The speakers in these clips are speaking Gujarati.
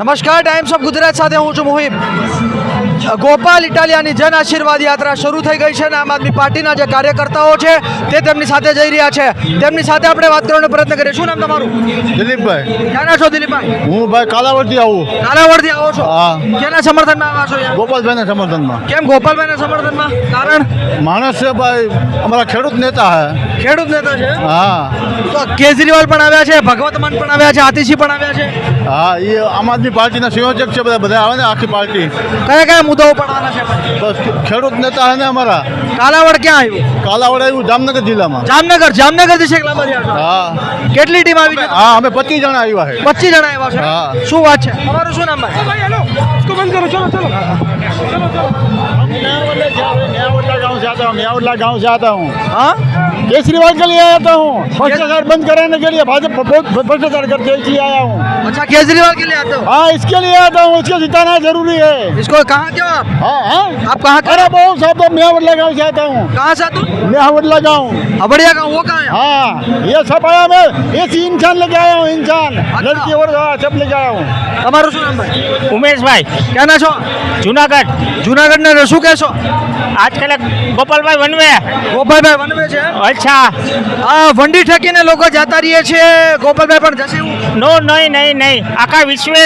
નમસ્કાર ટાઈમ્સ ઓફ ગુજરાત સાથે હું છું મોહિબ ગોપાલ ઇટાલિયાની જન આશીર્વાદ યાત્રા શરૂ થઈ ગઈ છે અને આમ આદમી પાર્ટીના જે કાર્યકર્તાઓ છે તે તેમની સાથે જઈ રહ્યા છે. તેમની સાથે આપણે વાત કરવાનો પ્રયત્ન કરીએ. શું નામ તમારું? દિલીપભાઈ. ક્યાંના છો દિલીપભાઈ? હું ભાઈ કાલાવડથી આવું કાલાવડથી આવો છો? હા. કેના સમર્થનમાં આવો છો ગોપાલભાઈના સમર્થનમાં. કેમ ગોપાલભાઈના સમર્થનમાં? કારણ? માણસ છે ભાઈ અમારા ખેડૂત નેતા હે. ખેડૂત નેતા છે? હા. તો કેજરીવાલ પણ આવ્યા છે ભગવત માન પણ આવ્યા છે આતિશી પણ આવ્યા છે. હા એ આમ આદમી પાર્ટીના સંયોજક છે બધા બધા આવે ને આખી પાર્ટી કયા કયા મુદ્દાઓ પડવાના છે બસ ખેડૂત નેતા હે ને અમારા કાલાવડ ક્યાં આવ્યું કાલાવડ આવ્યું જામનગર જિલ્લામાં જામનગર જામનગર થી છેક લાંબા થયા છો હા કેટલી ટીમ આવી છે હા અમે પચીસ જણા આવ્યા છે પચીસ જણા આવ્યા છે હા. શું વાત છે તમારું શું નામ ભાઈ मियावटला गांव से आता हूँ હા केजरीवाल के लिए आया था हूँ भ्रष्टाचार बंद कराने के लिए भाजपा बहुत भ्रष्टाचार करते इसलिए आया हूँ अच्छा केजरीवाल के लिए आते हो हाँ इसके लिए आता हूँ इसको जिताना जरूरी है इसको कहाँ के हो आप हाँ हाँ आप कहाँ के अरे बहुत साहब तो मियावटला गांव से आता हूँ कहाँ से आते हो मियावटला गांव हबड़िया का वो कहाँ है हाँ ये सब आया मैं ये इंसान लेके आया हूँ इंसान लड़की और हाँ, सब लेके आया हूँ તમારું શું નામ ભાઈ ઉમેશભાઈ ક્યાંના છો જુનાગઢ જુનાગઢના શું કહેશો આજકાલ ગોપાલભાઈ વનવે ગોપાલભાઈ વનવે છે અચ્છા આ વંડી ઠેકીને લોકો જતા રહીએ છે ગોપાલભાઈ પણ જશે એવું નો નહીં નહીં નહીં આખા વિશ્વે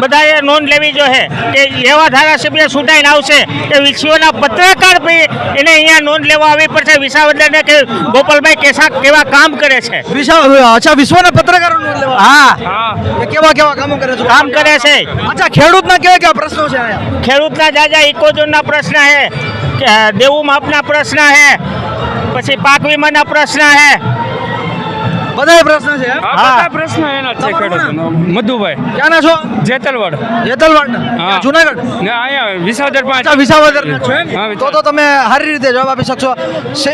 બધાએ નોંધ લેવી જોઈએ કે એવા ધારાસભ્ય ચૂંટાઈને આવશે કે વિશ્વના પત્રકાર બી એને અહીંયા નોંધ લેવા આવી પડશે. વિસાવદરને કે ગોપાલભાઈ કેસા કેવા કામ કરે છે? અચ્છા વિશ્વના પત્રકારો નોંધ લેવા? હા. કેવા કેવા કામો કરે છે? કામ કરે છે. અચ્છા ખેડૂતના કેવા કેવા પ્રશ્નો છે ખેડૂતના જાજા ઇકોઝોનના પ્રશ્ન છે દેવું માપના પ્રશ્ન છે પછી પાક વીમાના પ્રશ્ન છે બધા પ્રશ્ન છે હા. બધા પ્રશ્ન એના છે ખેડૂતોનો. મધુભાઈ. ક્યાંના છો? જેતલવાડ. જેતલવાડ? હા. જુનાગઢ? ને અહીંયા વિસાવદર પાંચ. વિસાવદરના છો હા, તો તો તમે સારી રીતે જવાબ આપી શકશો.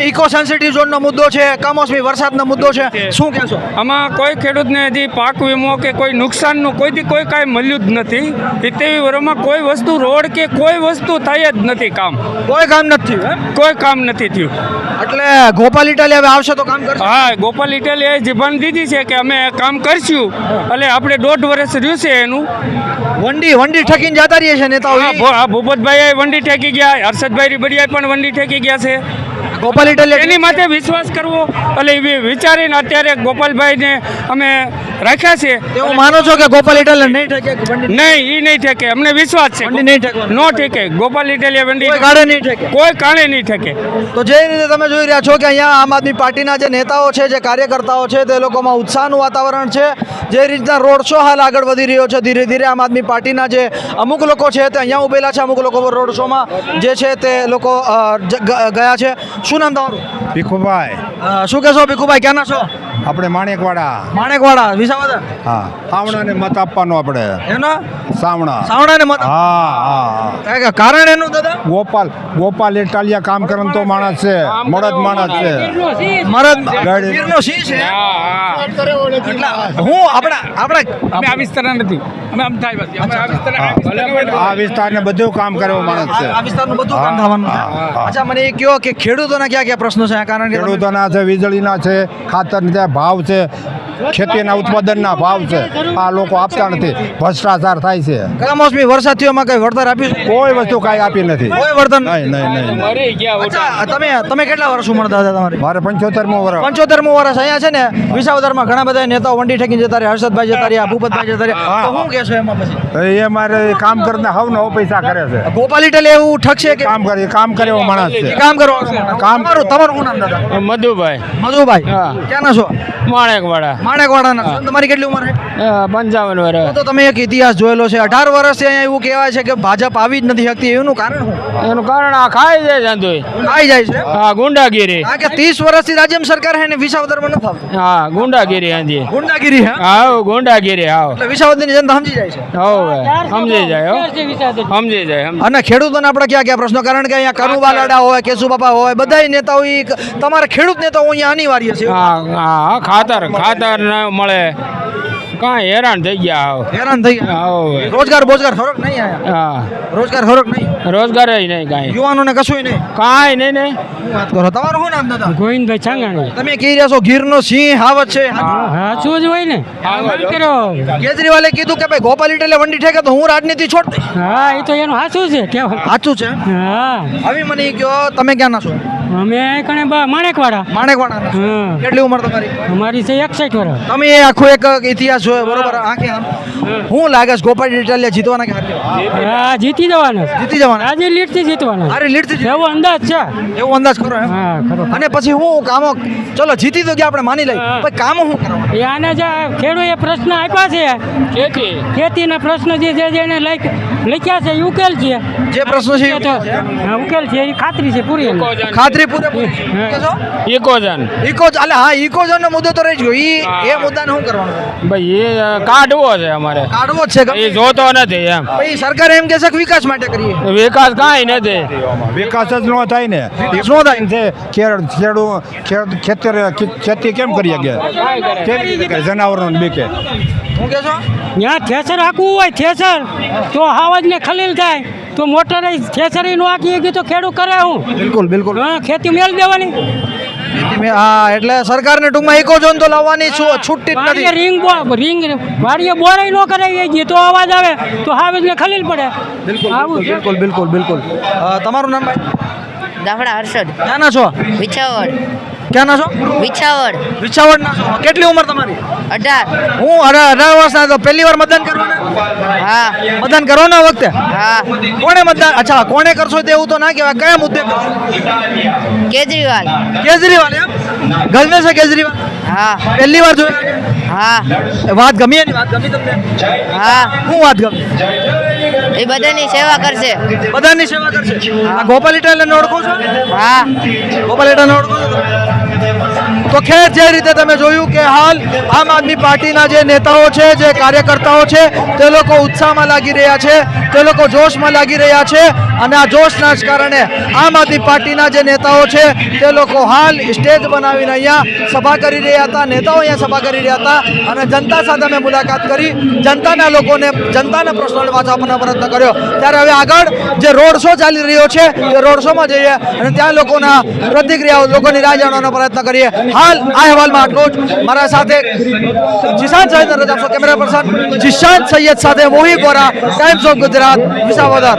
ઇકો સેન્સિટિવ ઝોનનો મુદ્દો છે કમોસમી વરસાદનો મુદ્દો છે. શું કહેશો? આમાં કોઈ ખેડૂતને હજી પાક વીમો કે કોઈ નુકસાનનું કોઈથી કોઈ કાંઈ મળ્યું જ નથી. સિત્તેર વર્ષમાં કોઈ વસ્તુ રોડ કે કોઈ વસ્તુ થઈ જ નથી કામ. કોઈ કામ નથી થયું? કોઈ કામ નથી થયું. એટલે ગોપાલ ઇટાલી હવે આવશે તો કામ કરશે? હા ગોપાલ ઇટાલીએ જીભાન દીધી છે કે અમે કામ કરશું. એટલે આપણે દોઢ વર્ષ રહ્યું છે એનું. વંડી વંડી ઠકીને જતા રહીએ છે નેતાઓ. હા, હા, ભૂપતભાઈ વંડી ઠેકી ગયા હર્ષદભાઈ રીબડિયા પણ વંડી ઠેકી ગયા છે. ગોપાલ એટલે એની માટે વિશ્વાસ કરવો. એટલે વિચારીને અત્યારે ગોપાલભાઈને અમે રાખ્યા છે. એવું માનો છો કે ગોપાલ ઇટાલિયન નહીં ઠેકે નહીં એ નહીં ઠેકે. અમને વિશ્વાસ છે. નહીં ઠેકે નો ઠેકે. ગોપાલ ઇટાલિયન વંડી કાળે નહીં ઠેકે? કોઈ કાળે નહીં ઠેકે. તો જે રીતે તમે જોઈ રહ્યા છો કે અહીંયા આમ આદમી પાર્ટીના જે નેતાઓ છે જે કાર્યકર્તાઓ છે તે લોકોમાં ઉત્સાહનું વાતાવરણ છે. જે રીતના રોડ શો હાલ આગળ વધી રહ્યો છે ધીરે ધીરે આમ આદમી પાર્ટીના જે અમુક લોકો છે તે અહીંયા ઉભેલા છે. અમુક લોકો રોડ શોમાં જે છે તે લોકો ગયા છે. શું નામ તમારું? ભીખુભાઈ. શું કહેશો ભીખુભાઈ? ક્યાંના છો? આપણે માણેકવાડા. માણેકવાડા વિસાવદર. હા સાવણાને મત આપવાનો આપણે. એનો? સાવણા. સાવણાને મત હા હા કે કારણ એનું દાદા? ગોપાલ ગોપાલ ઇટાલિયા કામ કરન તો માણસ છે. મરદ માણસ છે. મરદ ગાડી. છે હા? હા. હું આપણા આપણા અમે આ વિસ્તારના નથી. અમે આમ અમે આ વિસ્તારના- આ વિસ્તારને બધું. કામ કરે એવો માણસ છે. આ વિસ્તારનું બધું કામ થવાનું છે. અચ્છા મને એ કહો કે ખેડૂતોના ક્યાં ક્યાં પ્રશ્નો છે? કારણ કે ખેડૂતોના છે વીજળીના છે ખાતરના ભાવ છે ખેતીના ઉત્પાદનના ભાવ છે. આ લોકો આપતા નથી ભ્રષ્ટાચાર થાય છે. કમોસમી વરસાદ થયો એમાં કઈ વળતર આપ્યું કોઈ વસ્તુ કાંઈ આપી નથી. કોઈ વળતર નહીં નહીં નહીં ગયા તમે તમે કેટલા વર્ષ ઉંમર દાદા તમારી? મારે પંચોતેરમો વર્ષ પંચોતેરમો વર્ષ અહીંયા છે ને વિસાવદરમાં ઘણા બધા નેતાઓ વંડી ઠેકીને જતા રહ્યા હર્ષદભાઈ જતા રહ્યા ભૂપતભાઈ જતા રહ્યા. તો શું કહેશો એમાં પછી? એ મારે કામ કરીને હવ નવ પૈસા કરે છે. ગોપાલ ઇટલે એવું ઠકશે કે? કામ કરે કામ કરે એવો માણસ છે. કામ કરો કામ- તમારું તમારું શું નામ દાદા? મધુભાઈ. મધુભાઈ. હા. ક્યાંના છો? માણેકવાડા. માણેકવાડાના. છો. તમારી કેટલી ઉંમર છે? પંચાવન વર્ષ તો તમે એક ઇતિહાસ જોયેલો છે. અઢાર વર્ષથી અહીંયા એવું કહેવાય છે કે ભાજપ આવી જ નથી શકતી. એનું કારણ શું? એનું કારણ આ ખાઈ જાય જાંધુઈ ખાઈ જાય છે? હા ગુંડાગીરી. કે ત્રીસ વર્ષથી રાજ્ય સરકાર છે ને વિસાવદરમાં નથી આવતું? હા ગુંડાગીરી હાજી ગુંડાગીરી હા? આવ ગુંડાગીરી આવ. એટલે વિસાવદરની જનતા સમજી જાય છે? હોવે સમજી જાય હો. સમજી જાય સમજી અને ખેડૂતોને આપણે ક્યાં ક્યાં પ્રશ્નો? કારણ કે અહીંયા કનુબા લાડા હોય કેશુબાપા હોય બધા નેતાઓ ઈ તમારા ખેડૂત નેતાઓ અહીંયા અનિવાર્ય છે. હા હા ખાતર ખાતર. ન મળે. કાંઈ હેરાન થઈ ગયા આવો હેરાન થઈ ગયા? આવો રોજગાર બોજગાર ખરોક નહીં આયા. હા. રોજગાર ખરોક નહીં. રોજગાર નહીં કાંઈ. યુવાનોને કશું નહીં. કાંઈ નહીં નહીં શું વાત કરો તમારું શું નામ દાદા? ગોવિંદભાઈ છાંગાણી તમે કહી રહ્યા છો ગીરનો સિંહ હાવત છે. હા શું જ હોય ને. કરો. કેજરીવાલે કીધું કે ભાઈ ગોપાલ ઇટલે વંડી ઠેકે તો હું રાજનીતિ છોડ દઈશ. હા એ તો એનું સાચું છે કેવું? સાચું છે? હા. હવે મને કહ્યો કહો તમે ક્યાં ના છો? અમે કણે બા માણેકવાડા. માણેકવાડા હા. કેટલી ઉંમર તમારી? અમારી છે એકસઠ વર્ષ. તમે એ આખો એક ઇતિહાસ જોયો બરોબર? આખે આમ. હું. લાગે છે ગોપાલ ઇટાલિયા જીતવાના કે હા જીતી જવાના જીતી જવાના? આજે લીટથી જીતવાના અરે લીડથી એવો અંદાજ છે. એવો અંદાજ કરો એમ? હા ખરો. અને પછી હું કામો ચલો જીતી તો ગયા આપણે માની લઈએ. પણ કામો હું કરવાનું? એ આને જે ખેડૂએ પ્રશ્ન આપ્યા છે. ખેતી. ખેતીના પ્રશ્ન જે છે જેને લખ લખ્યા છે? એ ઉકેલ છે. જે પ્રશ્નો છે એ એ હા, ઉકેલ છે. એની ખાતરી છે પૂરી ખાતરી પૂરી હા. ઇકોજન ઇકો અલે હા ઇકોજન નો મુદ્દો તો રહી ગયો. ઈ એ મુદ્દાને શું કરવાનું? ભાઈ એ કાઢવો છે અમારે. કાઢવો જ છે એ જોતો નથી એમ. ભાઈ સરકાર એમ કહે છે કે વિકાસ માટે કરીએ. વિકાસ કાંઈ નથી. વિકાસ જ ન થાય ને. શું થાય છે ખેડ ખેડૂ ખેતર ખેતી કેમ કરી શકે જનાવરો જનાવરોને બીકે? શું કે છો ત્યાં થેસર હાકવું હોય થેસર. તો હાવજને ખલીલ થાય તો મોટરે થેસર નો ગયું તો ખેડૂત કરે હું. બિલકુલ બિલકુલ. હા ખેતી મેળ દેવાની. હા એટલે સરકારને ટૂંકમાં ઇકોઝોન તો લાવવાની છૂટતી છૂટી જ નથી. રિંગ રિંગ વાડીએ બોરાઈ નો કરાવી ગઈ તો અવાજ આવે તો હાવેજને ખલીલ પડે. બિલકુલ બિલકુલ બિલકુલ બિલકુલ તમારું નામ દાફડા હર્ષદ. ક્યાંના છો? વિછાવડ ક્યાંના છો? વિછાવડ વિછાવડના છો. કેટલી ઉંમર તમારી? અઢાર. હું અઢાર વર્ષના તો પહેલી વાર મતદાન કરવાના? હા. મતદાન કરો ને વખતે? હા. કોણે મતદાન? અચ્છા કોણે કરશો તેવું તો ના કહેવાય. કયા મુદ્દે કેજરીવાલ. કેજરીવાલ એમ? ગમે છે કેજરીવાલ? હા. પહેલી વાર જોયા હા. વાત ગમી એની? વાત ગમી તમને? હા. શું વાત ગમી? એ બધાની સેવા કરશે. બધાની સેવા કરશે. આ ગોપાલ ઇટાલિયન ઓળખો છો? હા. ગોપાલ ઇટાલિયન ઓળખો છો? તો ખેર જે રીતે તમે જોયું કે હાલ આમ આદમી પાર્ટીના જે નેતાઓ છે, જે કાર્યકર્તાઓ છે, તે લોકો ઉત્સાહમાં લાગી રહ્યા છે, તે લોકો જોશમાં લાગી રહ્યા છે અને આ જોશના જ કારણે આમ આદમી પાર્ટીના જે નેતાઓ છે, તે લોકો હાલ સ્ટેજ બનાવીને અહીંયા સભા કરી રહ્યા હતા, નેતાઓ અહીંયા સભા કરી રહ્યા હતા અને જનતા સાથે અમે મુલાકાત કરી, જનતાના લોકોને, જનતાના પ્રશ્નોને વાંચવાનો પ્રયત્ન કર્યો. ત્યારે હવે આગળ જે રોડ શો ચાલી રહ્યો છે તે રોડ શોમાં જઈએ અને ત્યાં લોકોના પ્રતિક્રિયાઓ, લોકોની રાહ જાણવાનો પ્રયત્ન કરીએ. હાલ આ અહેવાલમાં આટલો જ. મારા સાથે જીશાન સૈયદ રજા કેમેરા પર્સન જીશાન સૈયદ સાથે મોહી ગોરા ટાઈમ્સ ઓફ ગુજરાત, વિસાવદર.